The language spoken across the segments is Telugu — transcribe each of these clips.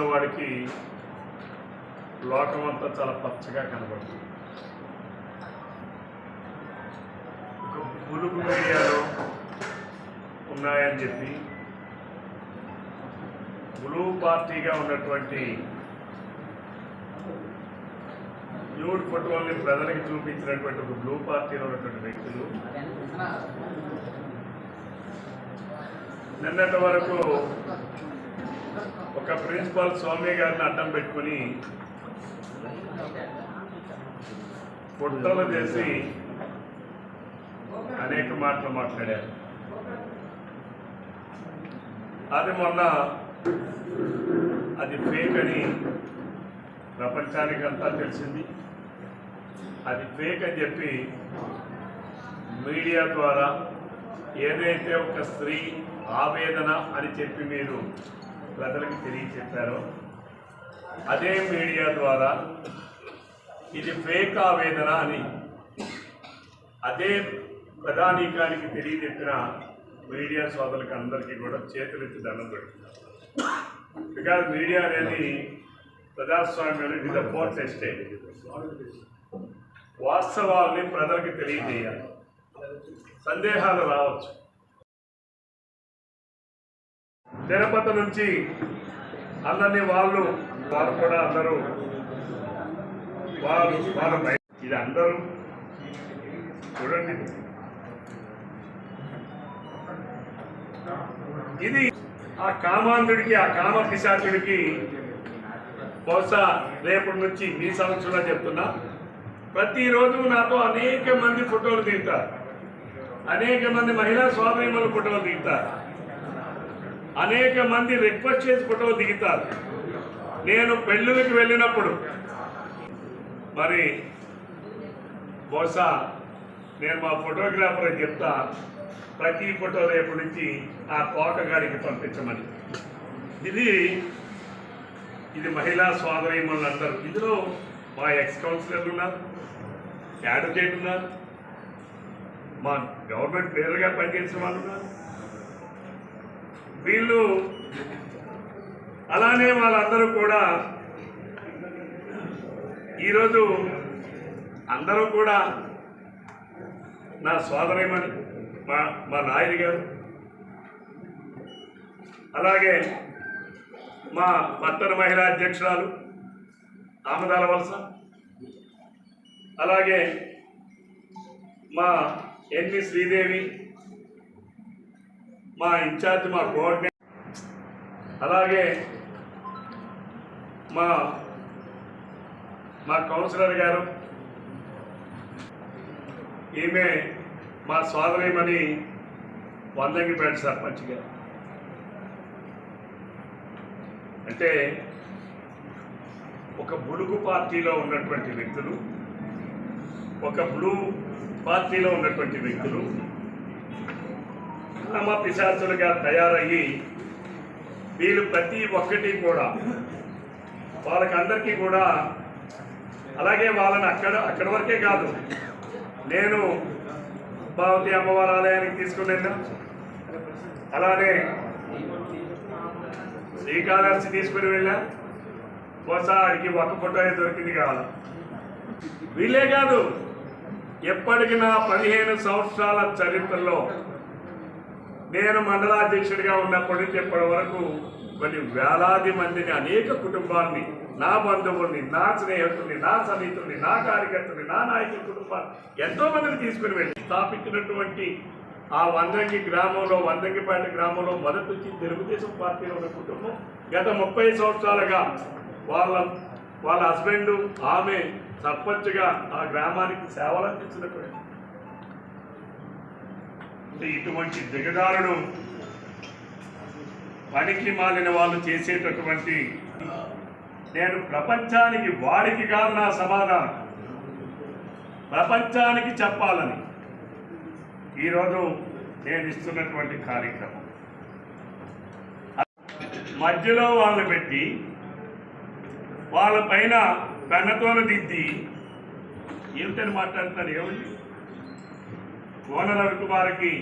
ఉన్నవాడికి లోకం అంతా చాలా పచ్చగా కనబడుతుంది. ఒక పులుగు మీడియాలో ఉన్నాయని చెప్పి బ్లూ పార్టీగా ఉన్నటువంటి న్యూడ్ ఫోటోల్ని ప్రజలకు చూపించినటువంటి ఒక బ్లూ పార్టీలో ఉన్నటువంటి వ్యక్తులు. నిన్నటి వరకు ఒక ప్రిన్సిపాల్ స్వామి గారిని అడ్డం పెట్టుకుని ఫోటోలు చేసి అనేక మాటలు మాట్లాడారు. అది మొన్న అది ఫేక్ అని ప్రపంచానికి అంతా తెలిసింది. అది ఫేక్ అని చెప్పి మీడియా ద్వారా ఏదైతే ఒక స్త్రీ ఆవేదన అని చెప్పి మీరు ప్రజలకు తెలియచెప్పారో. అదే మీడియా ద్వారా ఇది ఫేక్ ఆవేదన అని అదే ప్రధానికానికి తెలియజెప్పిన మీడియా సోదరులకు అందరికీ కూడా చేతులెత్తి దండం పెడుతున్నారు బికాజ్ మీడియా అనేది ప్రజాస్వామ్యంలో ఇది ద ఫోర్త్ ఎస్టేట్. వాస్తవాల్ని ప్రజలకు తెలియజేయాలి. సందేహాలు రావచ్చు. తిరుపతి నుంచి అందరినీ వాళ్ళు వాళ్ళు కూడా అందరూ వాళ్ళు వాళ్ళ ఇది అందరూ చూడండి. ఇది ఆ కామాంధుడికి ఆ కామ పిశాచుడికి బహుశా రేపటి నుంచి మీ సంవత్సరంలో చెప్తున్నా. ప్రతిరోజు నాతో అనేక మంది ఫోటోలు దిగుతారు. అనేక మంది మహిళా స్వాధీనుల ఫోటోలు దిగుతారు. అనేక మంది రిక్వెస్ట్ చేసి ఫోటోలు దిగుతారు. నేను పెళ్ళిళ్ళకి వెళ్ళినప్పుడు. మరి బహుశా నేను మా ఫోటోగ్రాఫర్ చెప్తా ప్రతి ఫోటో రేపు నుంచి ఆ కోకగాడికి పంపించమని. ఇది ఇది మహిళా సోదరీమణులు అందరూ. ఇందులో మా ఎక్స్ కౌన్సిలర్లు ఉన్నారు అడ్వకేట్ ఉన్నారు మా గవర్నమెంట్ పేరుగా పనిచేసిన వాళ్ళు ఉన్నారు. వీళ్ళు అలానే వాళ్ళందరూ కూడా ఈరోజు అందరూ కూడా నా సోదరేమని మా మా నాయుడు గారు అలాగే మా పట్టణ మహిళా అధ్యక్షురాలు ఆమదాల వలస అలాగే మా ఎన్వి శ్రీదేవి మా ఇన్ఛార్జ్ మా కోఆర్డినేటర్. అలాగే మా మా కౌన్సిలర్ గారు. ఈమె మా సోదరిమణి వందంగిపేట సర్పంచ్ గారు. అంటే ఒక బులుగు పార్టీలో ఉన్నటువంటి వ్యక్తులు ఒక బ్లూ పార్టీలో ఉన్నటువంటి వ్యక్తులు కామ పిశాచులుగా తయారయ్యి వీళ్ళు ప్రతి ఒక్కటి కూడా వాళ్ళకందరికీ కూడా అలాగే వాళ్ళని అక్కడ అక్కడ వరకే కాదు. నేను భావతి అమ్మవారి ఆలయానికి తీసుకుని అలానే శ్రీకాళహస్తి తీసుకుని వెళ్ళా. ఒకసారికి ఒక ఫోటో దొరికింది కావాలి? వీళ్ళే కాదు ఎప్పటికి నా పదిహేను సంవత్సరాల చరిత్రలో నేను మండలాధ్యక్షుడిగా ఉన్నప్పటి నుంచి ఇప్పటి వరకు కొన్ని వేలాది మందిని అనేక కుటుంబాన్ని నా బంధువుల్ని నా స్నేహితుల్ని నా సన్నిహితుల్ని నా కార్యకర్తల్ని నా నాయకుల కుటుంబాన్ని ఎంతో మందిని తీసుకుని వెళ్ళి స్థాపించినటువంటి ఆ వందంగి గ్రామంలో వందంగిపేట గ్రామంలో మొదటి నుంచి తెలుగుదేశం పార్టీలో ఉన్న కుటుంబం. గత ముప్పై సంవత్సరాలుగా వాళ్ళ వాళ్ళ హస్బెండ్ ఆమె సర్పంచ్గా ఆ గ్రామానికి సేవలు అందించినటువంటి ఇటువంటి దిగదారుడు పనికి మాలిన వాళ్ళు చేసేటటువంటి నేను ప్రపంచానికి వాడికి కాదు నా సమాధానం. ప్రపంచానికి చెప్పాలని ఈరోజు నేను ఇస్తున్నటువంటి కార్యక్రమం. మధ్యలో వాళ్ళు పెట్టి వాళ్ళ పైన పెన్నతోన దిద్ది ఏమిటని మాట్లాడుతారు ఏమండి? కోన రవికుమార్కి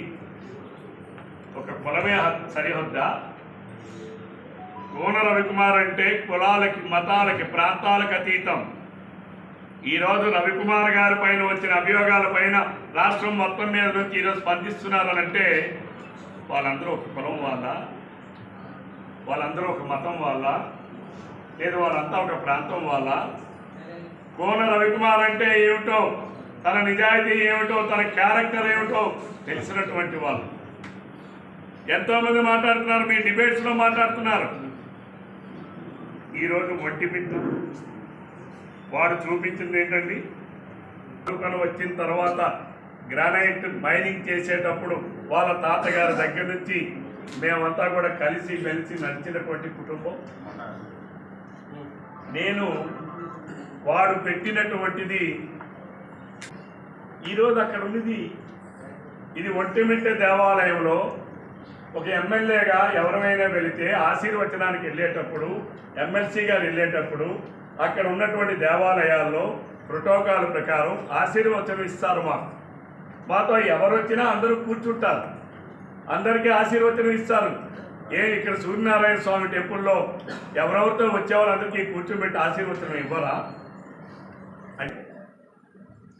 ఒక కులమే సరిహద్దా. కోన రవికుమార్ అంటే కులాలకి మతాలకి ప్రాంతాలకు అతీతం. ఈరోజు రవికుమార్ గారి పైన వచ్చిన అభియోగాల పైన రాష్ట్రం మొత్తం మీద నుంచి ఈరోజు స్పందిస్తున్నారనంటే వాళ్ళందరూ ఒక కులం వాళ్ళ వాళ్ళందరూ ఒక మతం వాళ్ళ లేదు వాళ్ళంతా ఒక ప్రాంతం వాళ్ళ. కోన రవికుమార్ అంటే ఏమిటో తన నిజాయితీ ఏమిటో తన క్యారెక్టర్ ఏమిటో తెలిసినటువంటి వాళ్ళు. ఎంతోమంది మాట్లాడుతున్నారు మీ డిబేట్స్లో మాట్లాడుతున్నారు. ఈరోజు ఒంటి పిట్టు వాడు చూపించింది ఏంటండి? తను వచ్చిన తర్వాత గ్రానైట్ మైనింగ్ చేసేటప్పుడు వాళ్ళ తాతగారి దగ్గర నుంచి మేమంతా కూడా కలిసి మెలిసి నడిచినటువంటి కుటుంబం. నేను వాడు పెట్టినటువంటిది ఈరోజు అక్కడ ఉన్నది ఇది ఒంటిమిట్ట దేవాలయంలో ఒక ఎమ్మెల్యేగా ఎవరైనా వెళితే ఆశీర్వచనానికి వెళ్ళేటప్పుడు ఎమ్మెల్సీ గారు వెళ్ళేటప్పుడు అక్కడ ఉన్నటువంటి దేవాలయాల్లో ప్రోటోకాల్ ప్రకారం ఆశీర్వచనం ఇస్తారు మాకు. మాతో ఎవరు వచ్చినా అందరూ కూర్చుంటారు. అందరికీ ఆశీర్వచనం ఇస్తారు. ఏ ఇక్కడ సూర్యనారాయణ స్వామి టెంపుల్లో ఎవరెవరితో వచ్చేవాళ్ళందరికీ కూర్చోబెట్టి ఆశీర్వచనం ఇవ్వరా?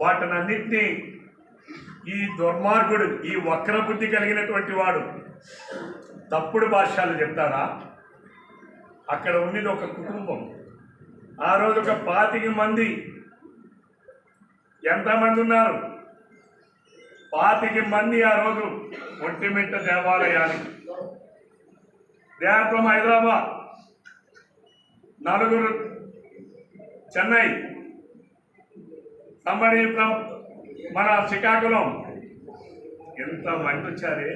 వాటినన్నింటినీ ఈ దుర్మార్గుడు ఈ వక్రబుద్ధి కలిగినటువంటి వాడు తప్పుడు భాష్యాలు చెప్తాడా? అక్కడ ఉన్నది ఒక కుటుంబం. ఆ రోజు ఒక పాతిక మంది ఎంతమంది ఉన్నారు? పాతిక మంది ఆ రోజు ఒంటిమిట్ట దేవాలయానికి. దేహత్వం హైదరాబాద్ నలుగురు చెన్నై సంబడి ఫ్రమ్ మన శ్రీకాకుళం. ఎంత మంది వచ్చారే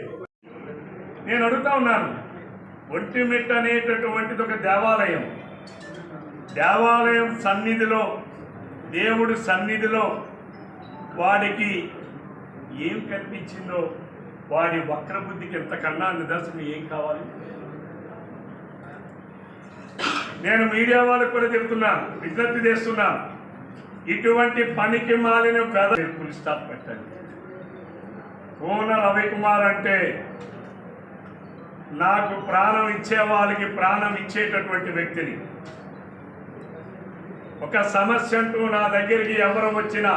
నేను అడుగుతా ఉన్నాను ఒంటిమిట్ట అనేటటువంటిది ఒక దేవాలయం. దేవాలయం సన్నిధిలో దేవుడు సన్నిధిలో వాడికి ఏం కనిపించిందో వాడి వక్రబుద్ధికి ఎంతకన్నా నిదర్శనం ఏం కావాలి? నేను మీడియా వాళ్ళకు కూడా చెప్తున్నాను విజ్ఞప్తి చేస్తున్నాను ఇటువంటి పనికి మాలిన పెద ఫుల్ స్టాప్ పెట్టండి. కోన రవికుమార్ అంటే నాకు ప్రాణం ఇచ్చే వాళ్ళకి ప్రాణం ఇచ్చేటటువంటి వ్యక్తిని. ఒక సమస్య అంటూ నా దగ్గరికి ఎవరు వచ్చినా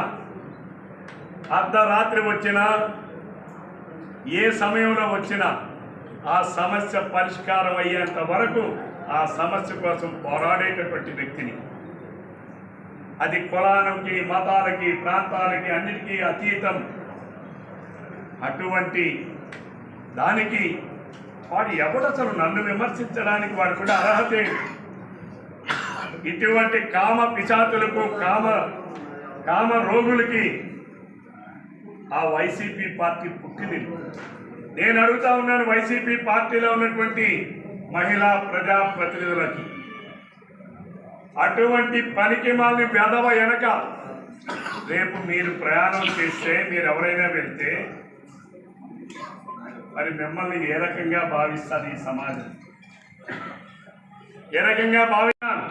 అర్ధరాత్రి వచ్చినా ఏ సమయంలో వచ్చినా ఆ సమస్య పరిష్కారం అయ్యేంత వరకు ఆ సమస్య కోసం పోరాడేటటువంటి వ్యక్తిని. అది కులానికి మతాలకి ప్రాంతాలకి అన్నిటికీ అతీతం. అటువంటి దానికి వాడు ఎవడు అసలు నన్ను విమర్శించడానికి వాడు కూడా అర్హత? ఇటువంటి కామ పిశాతులకు కామ కామ రోగులకి ఆ వైసీపీ పార్టీ పుట్టింది. నేను అడుగుతా ఉన్నాను వైసీపీ పార్టీలో ఉన్నటువంటి మహిళా ప్రజా ప్రతినిధులకి అటువంటి పనికి మాలిన వెధవ వెనక రేపు మీరు ప్రయాణం చేస్తే మీరు ఎవరైనా వెళ్తే మరి మిమ్మల్ని ఏ రకంగా భావిస్తారు ఈ సమాజం? ఏ రకంగా భావిస్తాను?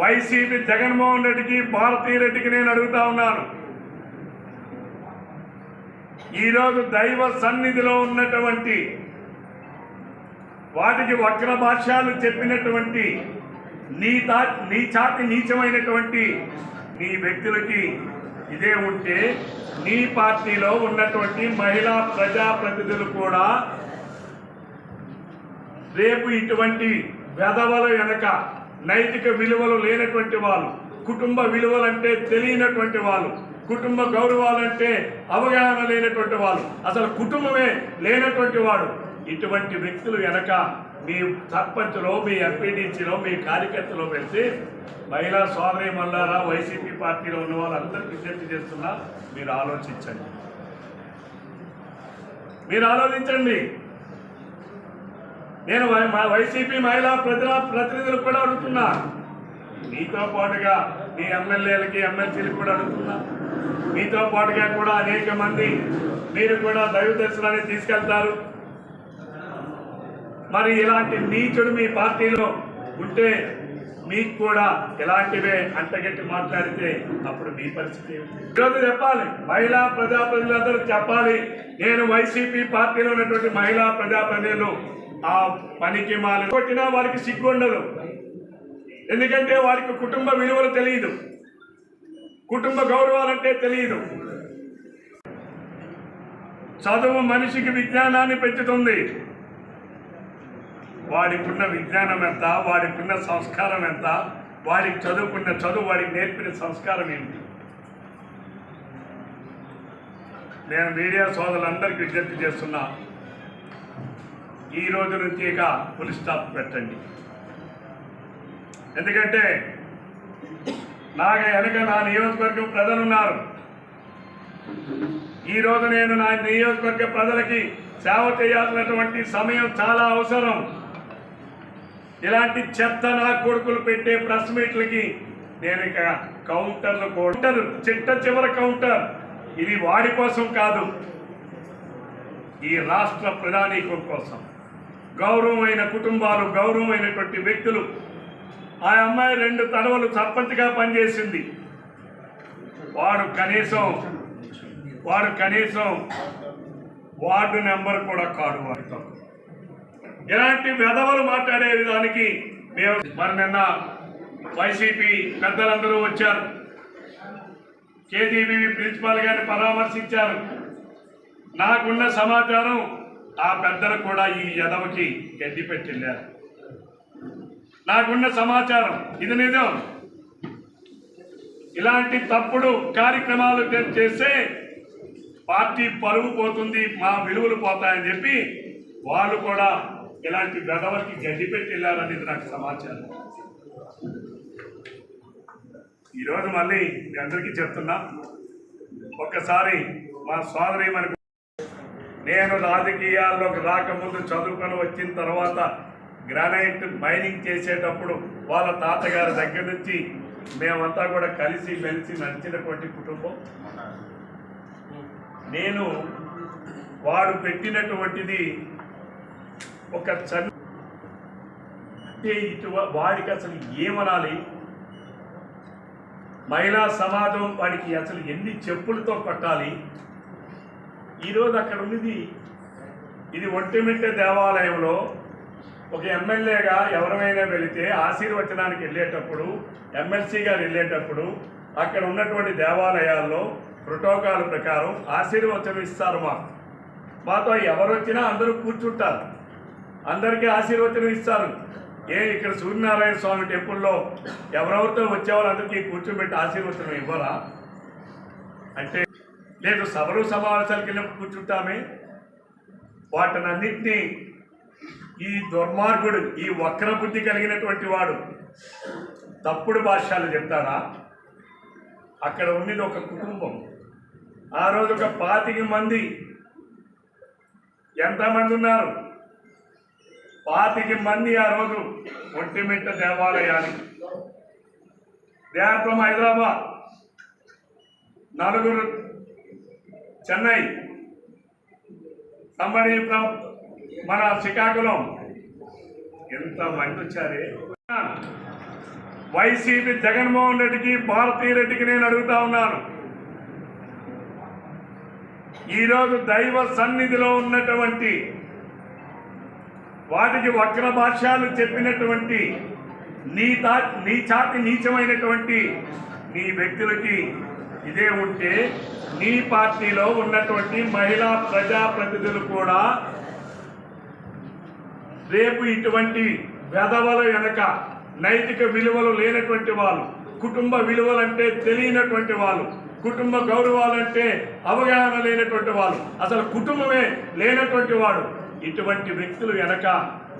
వైసీపీ జగన్మోహన్ రెడ్డికి భారతీయ రెడ్డికి నేను అడుగుతా ఉన్నాను. ఈరోజు దైవ సన్నిధిలో ఉన్నటువంటి వాటికి వక్ర భాష్యాలు చెప్పినటువంటి నీ తా నీ చాటి నీచమైనటువంటి నీ వ్యక్తులకి ఇదే ఉంటే నీ పార్టీలో ఉన్నటువంటి మహిళా ప్రజాప్రతినిధులు కూడా రేపు ఇటువంటి వెధవల వెనక నైతిక విలువలు లేనటువంటి వాళ్ళు కుటుంబ విలువలంటే తెలియనటువంటి వాళ్ళు కుటుంబ గౌరవాలంటే అవగాహన లేనటువంటి వాళ్ళు అసలు కుటుంబమే లేనటువంటి వాడు ఇటువంటి వ్యక్తులు వెనక మీ సర్పంచ్లో మీ ఎంపీటీసీలో మీ కార్యకర్తలో పెట్టి మహిళా సోదరి మల్లారా వైసీపీ పార్టీలో ఉన్న వాళ్ళందరికీ విజ్ఞప్తి చేస్తున్నా మీరు ఆలోచించండి. మీరు ఆలోచించండి. నేను వై- మా వైసీపీ మహిళా ప్రజల ప్రతినిధులకు కూడా అడుగుతున్నా. మీతో పాటుగా మీ ఎమ్మెల్యేలకి ఎమ్మెల్సీలకు కూడా అడుగుతున్నా. మీతో పాటుగా కూడా అనేక మంది మీరు కూడా దైవ దర్శనాన్ని తీసుకెళ్తారు. మరి ఇలాంటి నీచుడు మీ పార్టీలో ఉంటే మీకు కూడా ఇలాంటివే అంటగట్టి మాట్లాడితే అప్పుడు మీ పరిస్థితి ఈరోజు చెప్పాలి మహిళా ప్రజాప్రతినిధులందరూ చెప్పాలి నేను వైసీపీ పార్టీలో ఉన్నటువంటి మహిళా ప్రజాప్రతినిధులు ఆ పనికి మాల కొట్టినా వారికి సిగ్గు ఉండదు ఎందుకంటే వారికి కుటుంబ విలువలు తెలియదు. కుటుంబ గౌరవాలంటే తెలియదు. చదువు మనిషికి విజ్ఞానాన్ని పెంచుతుంది. వాడికున్న విజ్ఞానం ఎంత? వాడికున్న సంస్కారం ఎంత? వాడికి చదువుకున్న చదువు వాడికి నేర్పిన సంస్కారం ఏంటి? నేను మీడియా సోదరులందరికీ విజ్ఞప్తి చేస్తున్నా. ఈ రోజు నుంచి ఇక పులి స్టాప్ పెట్టండి. ఎందుకంటే నాకు వెనక నా నియోజకవర్గం ప్రజలు ఉన్నారు. ఈ రోజు నేను నా నియోజకవర్గ ప్రజలకి సేవ చేయాల్సినటువంటి సమయం చాలా అవసరం. ఇలాంటి చెత్త నా కొడుకులు పెట్టే ప్రెస్ మీట్లకి నేను ఇక కౌంటర్లు కౌంటర్ చిట్ట చివరి కౌంటర్. ఇది వాడి కోసం కాదు ఈ రాష్ట్ర ప్రధానికం కోసం. గౌరవమైన కుటుంబాలు గౌరవమైనటువంటి వ్యక్తులు ఆ అమ్మాయి రెండు తడవలు సర్పంచ్గా పనిచేసింది. వాడు కనీసం వాడు కనీసం వార్డు నెంబర్ కూడా కాడు వాడితో. ఇలాంటి వెధవలు మాట్లాడే విధానికి మేము మరి నిన్న వైసీపీ పెద్దలందరూ వచ్చారు. కేజీబీ ప్రిన్సిపాల్ గారిని పరామర్శించారు. నాకున్న సమాచారం ఆ పెద్దలు కూడా ఈ యదవకి గడ్డి పెట్టిళ్ళారు నాకున్న సమాచారం ఇది నిజం. ఇలాంటి తప్పుడు కార్యక్రమాలు చేస్తే పార్టీ పరువు పోతుంది మా విలువలు పోతాయని చెప్పి వాళ్ళు కూడా ఇలాంటి గదవలకి గడ్డి పెట్టి వెళ్ళారనేది నాకు సమాచారం. ఈరోజు మళ్ళీ మీ అందరికీ చెప్తున్నా ఒక్కసారి మా సోదరి మనకు నేను రాజకీయాల్లోకి రాకముందు చదువుకొని వచ్చిన తర్వాత గ్రానైట్ మైనింగ్ చేసేటప్పుడు వాళ్ళ తాతగారి దగ్గర నుంచి మేమంతా కూడా కలిసి మెలిసి నడిచినటువంటి కుటుంబం. నేను వాడు పెట్టినటువంటిది ఒక చన్ అంటే ఇటు వాడికి అసలు ఏమనాలి? మహిళా సమాజం వాడికి అసలు ఎన్ని చెప్పులతో కొట్టాలి? ఈరోజు అక్కడ ఉన్నది ఇది ఒంటిమిట్ట దేవాలయంలో ఒక ఎమ్మెల్యేగా ఎవరైనా వెళితే ఆశీర్వచనానికి వెళ్ళేటప్పుడు ఎమ్మెల్సీ గారు వెళ్ళేటప్పుడు అక్కడ ఉన్నటువంటి దేవాలయాల్లో ప్రోటోకాల్ ప్రకారం ఆశీర్వచనం ఇస్తారు మాకు. మాతో ఎవరు వచ్చినా అందరూ కూర్చుంటారు. అందరికీ ఆశీర్వచనం ఇస్తారు. ఏ ఇక్కడ సూర్యనారాయణ స్వామి టెంపుల్లో ఎవరెవరితో వచ్చే వాళ్ళందరికీ కూర్చోబెట్టి ఆశీర్వచనం ఇవ్వరా? అంటే లేదు సభలు సమావేశాలకి వెళ్ళినప్పుడు కూర్చుంటామే. వాటినన్నింటినీ ఈ దుర్మార్గుడు ఈ వక్ర బుద్ధి కలిగినటువంటి వాడు తప్పుడు భాష్యాలు చెప్తాడా అక్కడ ఉన్నది ఒక కుటుంబం. ఆ రోజు ఒక పాతిక మంది ఎంతమంది ఉన్నారు? పాతికి మంది ఆ రోజు ఒంటిమిట్ట దేవాలయానికి. దేహత్వం హైదరాబాద్ నలుగురు చెన్నై సంబడి ఫ్రమ్ మన శ్రీకాకుళం. ఎంత మంది వచ్చారే? వైసీపీ జగన్మోహన్ రెడ్డికి భారతీ రెడ్డికి నేను అడుగుతా ఉన్నాను. ఈరోజు దైవ సన్నిధిలో ఉన్నటువంటి వాటికి వక్ర భాష్యాలు చెప్పినటువంటి నీ తా నీ చాటి నీచమైనటువంటి నీ వ్యక్తులకి ఇదే ఉంటే నీ పార్టీలో ఉన్నటువంటి మహిళా ప్రజాప్రతినిధులు కూడా రేపు ఇటువంటి వెధవల వెనక నైతిక విలువలు లేనటువంటి వాళ్ళు కుటుంబ విలువలంటే తెలియనటువంటి వాళ్ళు కుటుంబ గౌరవాలంటే అవగాహన లేనటువంటి వాళ్ళు. అసలు కుటుంబమే లేనటువంటి వాడు. ఇటువంటి వ్యక్తులు వెనక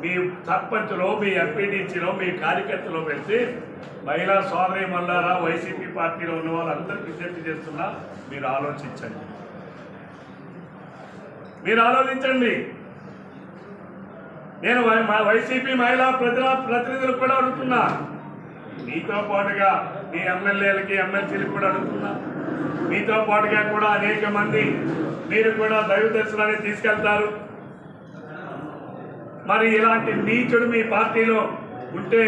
మీ సర్పంచ్లో మీ ఎంపీడీసీలో మీ కార్యకర్తలో పెడితే మహిళా సోదరి మల్లారా వైసీపీ పార్టీలో ఉన్న వాళ్ళందరూ విజ్ఞప్తి చేస్తున్నా మీరు ఆలోచించండి. మీరు ఆలోచించండి. నేను వై- మా వైసీపీ మహిళా ప్రజల ప్రతినిధులు కూడా అడుగుతున్నా. మీతో పాటుగా మీ ఎమ్మెల్యేలకి ఎమ్మెల్సీలకు కూడా అడుగుతున్నా. మీతో పాటుగా కూడా అనేక మంది మీరు కూడా దైవ దర్శనాన్ని తీసుకెళ్తారు. మరి ఇలాంటి నీచుడు మీ పార్టీలో ఉంటే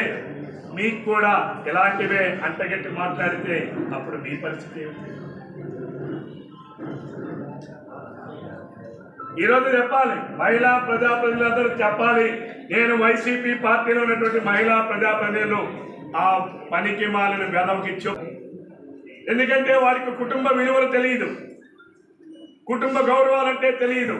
మీకు కూడా ఇలాంటివే అంటగట్టి మాట్లాడితే అప్పుడు మీ పరిస్థితి ఈరోజు చెప్పాలి మహిళా ప్రజాప్రతినిధులందరూ చెప్పాలి నేను వైసీపీ పార్టీలో ఉన్నటువంటి మహిళా ప్రజాప్రతినిధులు ఆ పనికి మాలిన వెదవకిచ్చు ఎందుకంటే వారికి కుటుంబ విలువలు తెలియదు. కుటుంబ గౌరవాలంటే తెలియదు.